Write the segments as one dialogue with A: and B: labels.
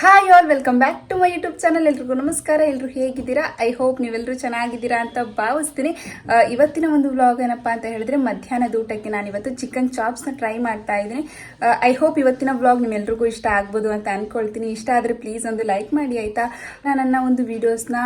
A: Hi all welcome back to my YouTube channel ಎಲ್ರಿಗೂ ನಮಸ್ಕಾರ. ಎಲ್ಲರೂ ಹೇಗಿದ್ದೀರಾ? ಐ ಹೋಪ್ ನೀವೆಲ್ಲರೂ ಚೆನ್ನಾಗಿದ್ದೀರಾ ಅಂತ ಭಾವಿಸ್ತೀನಿ. ಇವತ್ತಿನ ಒಂದು ವ್ಲಾಗ್ ಏನಪ್ಪ ಅಂತ ಹೇಳಿದ್ರೆ, ಮಧ್ಯಾಹ್ನದ ಊಟಕ್ಕೆ ನಾನು ಇವತ್ತು ಚಿಕನ್ ಚಾಪ್ಸ್ನ ಟ್ರೈ ಮಾಡ್ತಾ ಇದ್ದೀನಿ. ಐ ಹೋಪ್ ಇವತ್ತಿನ ವ್ಲಾಗ್ ನಿಮ್ಮೆಲ್ರಿಗೂ ಇಷ್ಟ ಆಗ್ಬೋದು ಅಂತ ಅನ್ಕೊಳ್ತೀನಿ. ಇಷ್ಟ ಆದರೆ ಪ್ಲೀಸ್ ಒಂದು ಲೈಕ್ ಮಾಡಿ, ಆಯಿತಾ? ನನ್ನ ಒಂದು ವೀಡಿಯೋಸ್ನ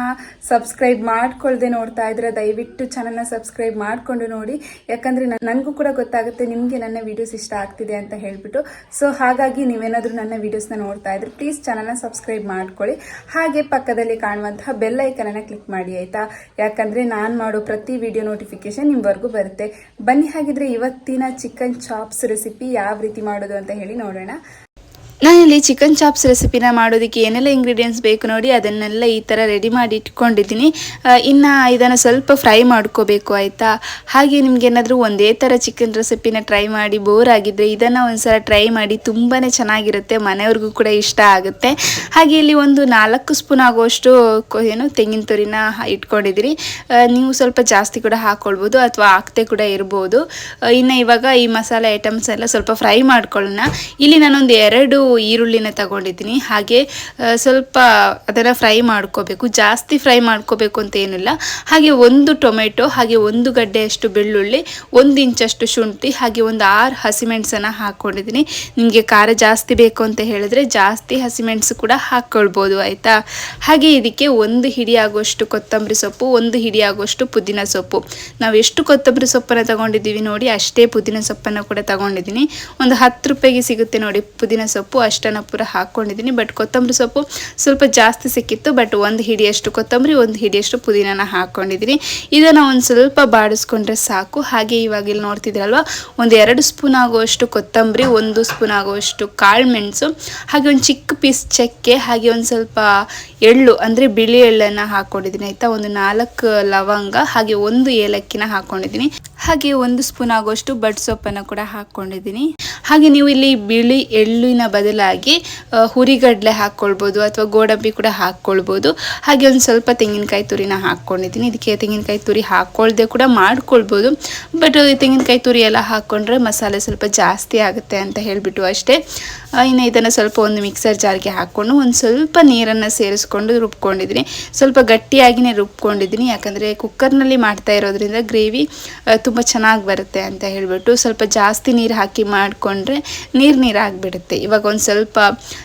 A: ಸಬ್ಸ್ಕ್ರೈಬ್ ಮಾಡ್ಕೊಳ್ದೆ ನೋಡ್ತಾ ಇದ್ರೆ, ದಯವಿಟ್ಟು ಚಾನಲ್ನ ಸಬ್ಸ್ಕ್ರೈಬ್ ಮಾಡಿಕೊಂಡು ನೋಡಿ. ಯಾಕಂದರೆ ನನಗೂ ಕೂಡ ಗೊತ್ತಾಗುತ್ತೆ ನಿಮಗೆ ನನ್ನ ವೀಡಿಯೋಸ್ ಇಷ್ಟ ಆಗ್ತಿದೆ ಅಂತ ಹೇಳ್ಬಿಟ್ಟು. ಸೊ ಹಾಗಾಗಿ ನೀವೇನಾದರೂ ನನ್ನ ವೀಡಿಯೋಸ್ನ ನೋಡ್ತಾ ಇದ್ರೆ ಪ್ಲೀಸ್ ಚಾನಲ್ನ ಸಬ್ಸ್ಕ್ರೈಬ್ ಮಾಡ್ಕೊಳ್ಳಿ. ಹಾಗೆ ಪಕ್ಕದಲ್ಲಿ ಕಾಣುವಂತಹ ಬೆಲ್ ಐಕನನ್ನು ಕ್ಲಿಕ್ ಮಾಡಿ ಆಯ್ತಾ? ಯಾಕಂದರೆ ನಾನು ಮಾಡೋ ಪ್ರತಿ ವಿಡಿಯೋ ನೋಟಿಫಿಕೇಶನ್ ನಿಮ್ವರೆಗೂ ಬರುತ್ತೆ. ಬನ್ನಿ ಹಾಗಿದ್ರೆ ಇವತ್ತಿನ ಚಿಕನ್ ಚಾಪ್ಸ್ ರೆಸಿಪಿ ಯಾವ ರೀತಿ ಮಾಡೋದು ಅಂತ ಹೇಳಿ ನೋಡೋಣ. ನಾನಿಲ್ಲಿ ಚಿಕನ್ ಚಾಪ್ಸ್ ರೆಸಿಪಿನ ಮಾಡೋದಕ್ಕೆ ಏನೆಲ್ಲ ಇಂಗ್ರೀಡಿಯೆಂಟ್ಸ್ ಬೇಕು ನೋಡಿ ಅದನ್ನೆಲ್ಲ ಈ ಥರ ರೆಡಿ ಮಾಡಿ ಇಟ್ಕೊಂಡಿದ್ದೀನಿ. ಇನ್ನು ಇದನ್ನು ಸ್ವಲ್ಪ ಫ್ರೈ ಮಾಡ್ಕೋಬೇಕು, ಆಯಿತಾ? ಹಾಗೆ ನಿಮಗೇನಾದರೂ ಒಂದೇ ಥರ ಚಿಕನ್ ರೆಸಿಪಿನ ಟ್ರೈ ಮಾಡಿ ಬೋರ್ ಆಗಿದ್ದರೆ ಇದನ್ನು ಒಂದ್ಸಲ ಟ್ರೈ ಮಾಡಿ ತುಂಬಾ ಚೆನ್ನಾಗಿರುತ್ತೆ, ಮನೆಯವ್ರಿಗೂ ಕೂಡ ಇಷ್ಟ ಆಗುತ್ತೆ. ಹಾಗೆ ಇಲ್ಲಿ ಒಂದು ನಾಲ್ಕು ಸ್ಪೂನ್ ಆಗುವಷ್ಟು ಏನು ತೆಂಗಿನ ತುರಿನ ಇಟ್ಕೊಂಡಿದ್ದೀರಿ. ನೀವು ಸ್ವಲ್ಪ ಜಾಸ್ತಿ ಕೂಡ ಹಾಕ್ಕೊಳ್ಬೋದು ಅಥವಾ ಹಾಕ್ತೇ ಕೂಡ ಇರ್ಬೋದು. ಇನ್ನು ಇವಾಗ ಈ ಮಸಾಲೆ ಐಟಮ್ಸ್ ಎಲ್ಲ ಸ್ವಲ್ಪ ಫ್ರೈ ಮಾಡ್ಕೊಳ್ಳೋಣ. ಇಲ್ಲಿ ನಾನೊಂದು ಎರಡು ಈರುಳ್ಳಿನ ತಗೊಂಡಿದ್ದೀನಿ. ಹಾಗೆ ಸ್ವಲ್ಪ ಅದನ್ನು ಫ್ರೈ ಮಾಡ್ಕೋಬೇಕು. ಜಾಸ್ತಿ ಫ್ರೈ ಮಾಡ್ಕೋಬೇಕು ಅಂತ ಏನಿಲ್ಲ. ಹಾಗೆ ಒಂದು ಟೊಮೆಟೊ, ಹಾಗೆ ಒಂದು ಗಡ್ಡೆಯಷ್ಟು ಬೆಳ್ಳುಳ್ಳಿ, ಒಂದು ಇಂಚಷ್ಟು ಶುಂಠಿ, ಹಾಗೆ ಒಂದು ಆರು ಹಸಿಮೆಣಸನ್ನು ಹಾಕ್ಕೊಂಡಿದ್ದೀನಿ ನಿಮಗೆ ಖಾರ ಜಾಸ್ತಿ ಬೇಕು ಅಂತ ಹೇಳಿದ್ರೆ ಜಾಸ್ತಿ ಹಸಿಮೆಣಸು ಕೂಡ ಹಾಕ್ಕೊಳ್ಬೋದು ಆಯಿತಾ? ಹಾಗೆ ಇದಕ್ಕೆ ಒಂದು ಹಿಡಿಯಾಗುವಷ್ಟು ಕೊತ್ತಂಬರಿ ಸೊಪ್ಪು, ಒಂದು ಹಿಡಿಯಾಗುವಷ್ಟು ಪುದೀನ ಸೊಪ್ಪು. ನಾವು ಎಷ್ಟು ಕೊತ್ತಂಬರಿ ಸೊಪ್ಪನ್ನು ತಗೊಂಡಿದ್ದೀವಿ ನೋಡಿ, ಅಷ್ಟೇ ಪುದೀನ ಸೊಪ್ಪನ್ನು ಕೂಡ ತಗೊಂಡಿದ್ದೀನಿ. ಒಂದು ಹತ್ತು ರೂಪಾಯಿಗೆ ಸಿಗುತ್ತೆ ನೋಡಿ ಪುದೀನ ಸೊಪ್ಪು. ಅಷ್ಟನ್ನು ಪೂರ ಹಾಕ್ಕೊಂಡಿದ್ದೀನಿ. ಬಟ್ ಕೊತ್ತಂಬರಿ ಸೊಪ್ಪು ಸ್ವಲ್ಪ ಜಾಸ್ತಿ ಸಿಕ್ಕಿತ್ತು. ಬಟ್ ಒಂದು ಹಿಡಿಯಷ್ಟು ಕೊತ್ತಂಬರಿ, ಒಂದು ಹಿಡಿಯಷ್ಟು ಪುದೀನನ ಹಾಕ್ಕೊಂಡಿದ್ದೀನಿ ಇದನ್ನು ಒಂದು ಸ್ವಲ್ಪ ಬಾಡಿಸ್ಕೊಂಡ್ರೆ ಸಾಕು. ಹಾಗೆ ಇವಾಗ ಇಲ್ಲಿ ನೋಡ್ತಿದ್ರಲ್ವ ಒಂದು ಎರಡು ಸ್ಪೂನ್ ಆಗುವಷ್ಟು ಕೊತ್ತಂಬರಿ, ಒಂದು ಸ್ಪೂನ್ ಆಗುವಷ್ಟು ಕಾಳು ಮೆಣಸು, ಹಾಗೆ ಒಂದು ಚಿಕ್ಕ ಪೀಸ್ ಚಕ್ಕೆ, ಹಾಗೆ ಒಂದು ಸ್ವಲ್ಪ ಎಳ್ಳು, ಅಂದರೆ ಬಿಳಿ ಎಳ್ಳನ್ನು ಹಾಕ್ಕೊಂಡಿದ್ದೀನಿ ಆಯಿತಾ? ಒಂದು ನಾಲ್ಕು ಲವಂಗ, ಹಾಗೆ ಒಂದು ಏಲಕ್ಕಿನ ಹಾಕ್ಕೊಂಡಿದ್ದೀನಿ ಹಾಗೆ ಒಂದು ಸ್ಪೂನ್ ಆಗುವಷ್ಟು ಬಡ್ ಸೊಪ್ಪನ್ನು ಕೂಡ ಹಾಕ್ಕೊಂಡಿದ್ದೀನಿ ಹಾಗೆ ನೀವು ಇಲ್ಲಿ ಬಿಳಿ ಎಳ್ಳಿನ ಬದಲಾಗಿ ಹುರಿಗಡಲೆ ಹಾಕ್ಕೊಳ್ಬೋದು ಅಥವಾ ಗೋಡಂಬಿ ಕೂಡ ಹಾಕ್ಕೊಳ್ಬೋದು ಹಾಗೆ ಒಂದು ಸ್ವಲ್ಪ ತೆಂಗಿನಕಾಯಿ ತುರಿನ ಹಾಕ್ಕೊಂಡಿದ್ದೀನಿ ಇದಕ್ಕೆ ತೆಂಗಿನಕಾಯಿ ತುರಿ ಹಾಕ್ಕೊಳ್ದೆ ಕೂಡ ಮಾಡ್ಕೊಳ್ಬೋದು. ಬಟ್ ತೆಂಗಿನಕಾಯಿ ತುರಿ ಎಲ್ಲ ಹಾಕ್ಕೊಂಡ್ರೆ ಮಸಾಲೆ ಸ್ವಲ್ಪ ಜಾಸ್ತಿ ಆಗುತ್ತೆ ಅಂತ ಹೇಳಿಬಿಟ್ಟು ಅಷ್ಟೇ. ಇನ್ನು ಇದನ್ನು ಸ್ವಲ್ಪ ಒಂದು ಮಿಕ್ಸರ್ ಜಾರ್ಗೆ ಹಾಕ್ಕೊಂಡು ಒಂದು ಸ್ವಲ್ಪ ನೀರನ್ನು ಸೇರಿಸ್ಕೊಂಡು ರುಬ್ಕೊಂಡಿದ್ದೀನಿ. ಸ್ವಲ್ಪ ಗಟ್ಟಿಯಾಗಿನೇ ರುಬ್ಕೊಂಡಿದ್ದೀನಿ. ಯಾಕಂದರೆ ಕುಕ್ಕರ್ನಲ್ಲಿ ಮಾಡ್ತಾ ಇರೋದ್ರಿಂದ ಗ್ರೇವಿ ತುಂಬ ಚೆನ್ನಾಗಿ ಬರುತ್ತೆ ಅಂತ ಹೇಳಿಬಿಟ್ಟು ಸ್ವಲ್ಪ ಜಾಸ್ತಿ ನೀರು ಹಾಕಿ ಮಾಡಿಕೊಂಡ್ರೆ ನೀರು ನೀರು ಆಗಿಬಿಡುತ್ತೆ. ಇವಾಗ ಒಂದು ಸ್ವಲ್ಪ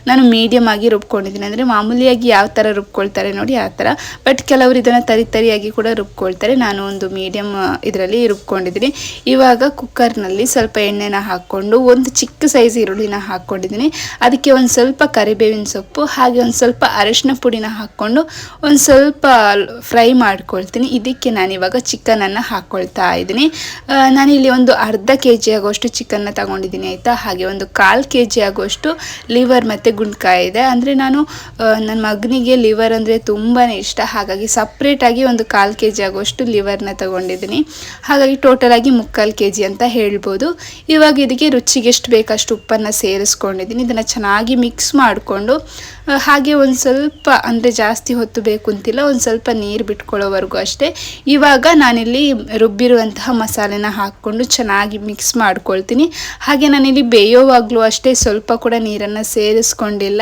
A: ನಾನು ಮೀಡಿಯಮ್ ಆಗಿ ರುಬ್ಕೊಂಡಿದ್ದೀನಿ. ಅಂದರೆ ಮಾಮೂಲಿಯಾಗಿ ಯಾವ ಥರ ರುಬ್ಕೊಳ್ತಾರೆ ನೋಡಿ ಆ ಥರ ಬಟ್ ಕೆಲವರು ಇದನ್ನು ತರಿ ತರಿಯಾಗಿ ಕೂಡ ರುಬ್ಕೊಳ್ತಾರೆ. ನಾನು ಒಂದು ಮೀಡಿಯಮ್ ಇದರಲ್ಲಿ ರುಬ್ಕೊಂಡಿದ್ದೀನಿ. ಇವಾಗ ಕುಕ್ಕರ್ನಲ್ಲಿ ಸ್ವಲ್ಪ ಎಣ್ಣೆನ ಹಾಕ್ಕೊಂಡು ಒಂದು ಚಿಕ್ಕ ಸೈಜ್ ಈರುಳ್ಳಿನ ಹಾಕ್ಕೊಂಡಿದ್ದೀನಿ. ಅದಕ್ಕೆ ಒಂದು ಸ್ವಲ್ಪ ಕರಿಬೇವಿನ ಸೊಪ್ಪು, ಹಾಗೆ ಒಂದು ಸ್ವಲ್ಪ ಅರಿಶಿನ ಪುಡಿನ ಹಾಕ್ಕೊಂಡು ಒಂದು ಸ್ವಲ್ಪ ಫ್ರೈ ಮಾಡ್ಕೊಳ್ತೀನಿ. ಇದಕ್ಕೆ ನಾನಿವಾಗ ಚಿಕನನ್ನು ಹಾಕ್ಕೊಳ್ತಾ ಇದ್ದೀನಿ. ನಾನಿಲ್ಲಿ ಒಂದು ಅರ್ಧ ಕೆ ಜಿ ಆಗೋಷ್ಟು ಚಿಕನ್ನ ತಗೊಂಡಿದ್ದೀನಿ, ಆಯಿತಾ? ಹಾಗೆ ಒಂದು ಕಾಲು ಕೆ ಜಿ ಆಗುವಷ್ಟು ಲಿವರ್ ಮತ್ತು ಗುಂಡ್ಕಾಯಿ ಇದೆ. ಅಂದರೆ ನಾನು ನನ್ನ ಮಗನಿಗೆ ಲಿವರ್ ಅಂದರೆ ತುಂಬಾ ಇಷ್ಟ. ಹಾಗಾಗಿ ಸಪ್ರೇಟಾಗಿ ಒಂದು ಕಾಲು ಕೆ ಜಿ ಆಗುವಷ್ಟು ಲಿವರ್ನ ತಗೊಂಡಿದ್ದೀನಿ. ಹಾಗಾಗಿ ಟೋಟಲಾಗಿ ಮುಕ್ಕಾಲು ಕೆ ಜಿ ಅಂತ ಹೇಳ್ಬೋದು. ಇವಾಗ ಇದಕ್ಕೆ ರುಚಿಗೆ ಎಷ್ಟು ಬೇಕಷ್ಟು ಉಪ್ಪನ್ನು ಸೇರಿಸ್ಕೊಂಡಿದ್ದೀನಿ. ಇದನ್ನು ಚೆನ್ನಾಗಿ ಮಿಕ್ಸ್ ಮಾಡಿಕೊಂಡು ಹಾಗೆ ಒಂದು ಸ್ವಲ್ಪ, ಅಂದರೆ ಜಾಸ್ತಿ ಹೊತ್ತು ಬೇಕು ಅಂತಿಲ್ಲ, ಒಂದು ಸ್ವಲ್ಪ ನೀರು ಬಿಟ್ಕೊಳ್ಳೋವರೆಗೂ ಅಷ್ಟೇ. ಇವಾಗ ನಾನಿಲ್ಲಿ ರುಬ್ಬಿರುವಂತಹ ಮಸಾಲೆನ ಹಾಕ್ಕೊಂಡು ಚೆನ್ನಾಗಿ ಮಿಕ್ಸ್ ಮಾಡ್ಕೊಳ್ತೀನಿ. ಹಾಗೆ ನಾನಿಲ್ಲಿ ಬೇಯೋವಾಗಲೂ ಅಷ್ಟೇ ಸ್ವಲ್ಪ ಕೂಡ ನೀರನ್ನು ಸೇರಿಸ್ಕೊಂಡಿಲ್ಲ.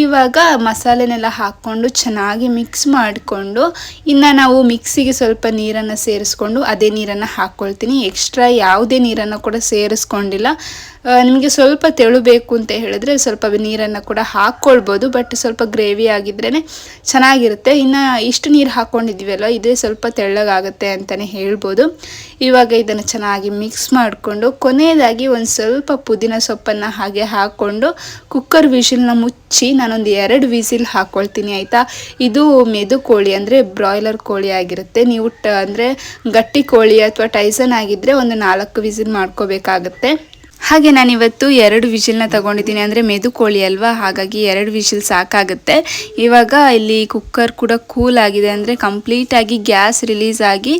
A: ಇವಾಗ ಮಸಾಲೆನೆಲ್ಲ ಹಾಕ್ಕೊಂಡು ಚೆನ್ನಾಗಿ ಮಿಕ್ಸ್ ಮಾಡಿಕೊಂಡು, ಇನ್ನು ನಾವು ಮಿಕ್ಸಿಗೆ ಸ್ವಲ್ಪ ನೀರನ್ನು ಸೇರಿಸ್ಕೊಂಡು ಅದೇ ನೀರನ್ನು ಹಾಕ್ಕೊಳ್ತೀನಿ. ಎಕ್ಸ್ಟ್ರಾ ಯಾವುದೇ ನೀರನ್ನು ಕೂಡ ಸೇರಿಸ್ಕೊಂಡಿಲ್ಲ. ನಿಮಗೆ ಸ್ವಲ್ಪ ತೆಳು ಬೇಕು ಅಂತ ಹೇಳಿದ್ರೆ ಸ್ವಲ್ಪ ನೀರನ್ನು ಕೂಡ ಹಾಕ್ಕೊಳ್ಬೋದು ಬಟ್ ಸ್ವಲ್ಪ ಗ್ರೇವಿ ಆಗಿದ್ರೇ ಚೆನ್ನಾಗಿರುತ್ತೆ. ಇನ್ನು ಇಷ್ಟು ನೀರು ಹಾಕ್ಕೊಂಡಿದ್ದೀವಲ್ಲ, ಇದೇ ಸ್ವಲ್ಪ ತೆಳ್ಳಗಾಗುತ್ತೆ ಅಂತಲೇ ಹೇಳ್ಬೋದು. ಇವಾಗ ಇದನ್ನು ಚೆನ್ನಾಗಿ ಮಿಕ್ಸ್ ಮಾಡಿಕೊಂಡು, ಕೊನೆಯದಾಗಿ ಒಂದು ಸ್ವಲ್ಪ ಪುದೀನ ಸೊಪ್ಪನ್ನು ಹಾಗೆ ಹಾಕ್ಕೊಂಡು ಕುಕ್ಕರ್ ವಿಷಿಲ್ನ ಮುಚ್ಚಿ ನಾನೊಂದು ಎರಡು ವಿಸಿಲ್ ಹಾಕ್ಕೊಳ್ತೀನಿ ಆಯಿತಾ? ಇದು ಮೆದು ಕೋಳಿ ಅಂದರೆ ಬ್ರಾಯ್ಲರ್ ಕೋಳಿ ಆಗಿರುತ್ತೆ. ನೀವು ಟ ಅಂದರೆ ಗಟ್ಟಿ ಕೋಳಿ ಅಥವಾ ಟೈಸನ್ ಆಗಿದ್ದರೆ ಒಂದು ನಾಲ್ಕು ವಿಸಿಲ್ ಮಾಡ್ಕೋಬೇಕಾಗತ್ತೆ. ಹಾಗೆ ನಾನಿವತ್ತು ಎರಡು ವಿಷಿಲ್ನ ತಗೊಂಡಿದ್ದೀನಿ ಅಂದರೆ ಮೆದು ಕೋಳಿ ಅಲ್ವಾ? ಹಾಗಾಗಿ ಎರಡು ವಿಷಿಲ್ ಸಾಕಾಗುತ್ತೆ. ಇವಾಗ ಇಲ್ಲಿ ಕುಕ್ಕರ್ ಕೂಡ ಕೂಲ್ ಆಗಿದೆ ಅಂದರೆ ಕಂಪ್ಲೀಟಾಗಿ ಗ್ಯಾಸ್ ರಿಲೀಸ್ ಆಗಿ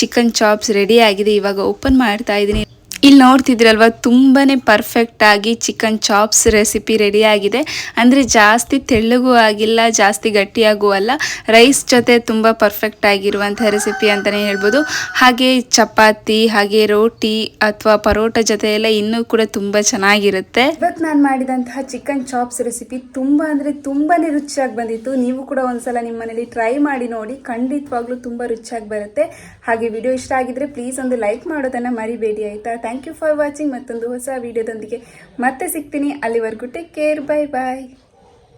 A: ಚಿಕನ್ ಚಾಪ್ಸ್ ರೆಡಿ ಆಗಿದೆ. ಇವಾಗ ಓಪನ್ ಮಾಡ್ತಾ ಇದ್ದೀನಿ. ಇಲ್ಲಿ ನೋಡ್ತಿದ್ರಲ್ವ ತುಂಬಾ ಪರ್ಫೆಕ್ಟ್ ಆಗಿ ಚಿಕನ್ ಚಾಪ್ಸ್ ರೆಸಿಪಿ ರೆಡಿ ಆಗಿದೆ. ಅಂದ್ರೆ ಜಾಸ್ತಿ ತೆಳ್ಳಗೂ ಆಗಿಲ್ಲ, ಜಾಸ್ತಿ ಗಟ್ಟಿಯಾಗೂ ಅಲ್ಲ ರೈಸ್ ಜೊತೆ ತುಂಬ ಪರ್ಫೆಕ್ಟ್ ಆಗಿರುವಂಥ ರೆಸಿಪಿ ಅಂತಲೇ ಹೇಳ್ಬೋದು. ಹಾಗೆ ಚಪಾತಿ, ಹಾಗೆ ರೋಟಿ ಅಥವಾ ಪರೋಟ ಜೊತೆ ಎಲ್ಲ ಇನ್ನೂ ಕೂಡ ತುಂಬ ಚೆನ್ನಾಗಿರುತ್ತೆ. ಇವತ್ತು ನಾನು ಮಾಡಿದಂತಹ ಚಿಕನ್ ಚಾಪ್ಸ್ ರೆಸಿಪಿ ತುಂಬ ಅಂದರೆ ತುಂಬಾ ರುಚಿಯಾಗಿ ಬಂದಿತ್ತು. ನೀವು ಕೂಡ ಒಂದ್ಸಲ ನಿಮ್ಮ ಮನೇಲಿ ಟ್ರೈ ಮಾಡಿ ನೋಡಿ, ಖಂಡಿತವಾಗ್ಲೂ ತುಂಬ ರುಚಿಯಾಗಿ ಬರುತ್ತೆ. ಹಾಗೆ ವಿಡಿಯೋ ಇಷ್ಟ ಆಗಿದ್ರೆ ಪ್ಲೀಸ್ ಒಂದು ಲೈಕ್ ಮಾಡೋದನ್ನು ಮರಿಬೇಡಿ, ಆಯ್ತಾ? ಥ್ಯಾಂಕ್ ಯು ಫಾರ್ ವಾಚಿಂಗ್ ಮತ್ತೊಂದು ಹೊಸ ವಿಡಿಯೋದೊಂದಿಗೆ ಮತ್ತೆ ಸಿಗ್ತೀನಿ. ಅಲ್ಲಿವರೆಗೂ ಟೇಕ್ ಕೇರ್ ಬೈ ಬಾಯ್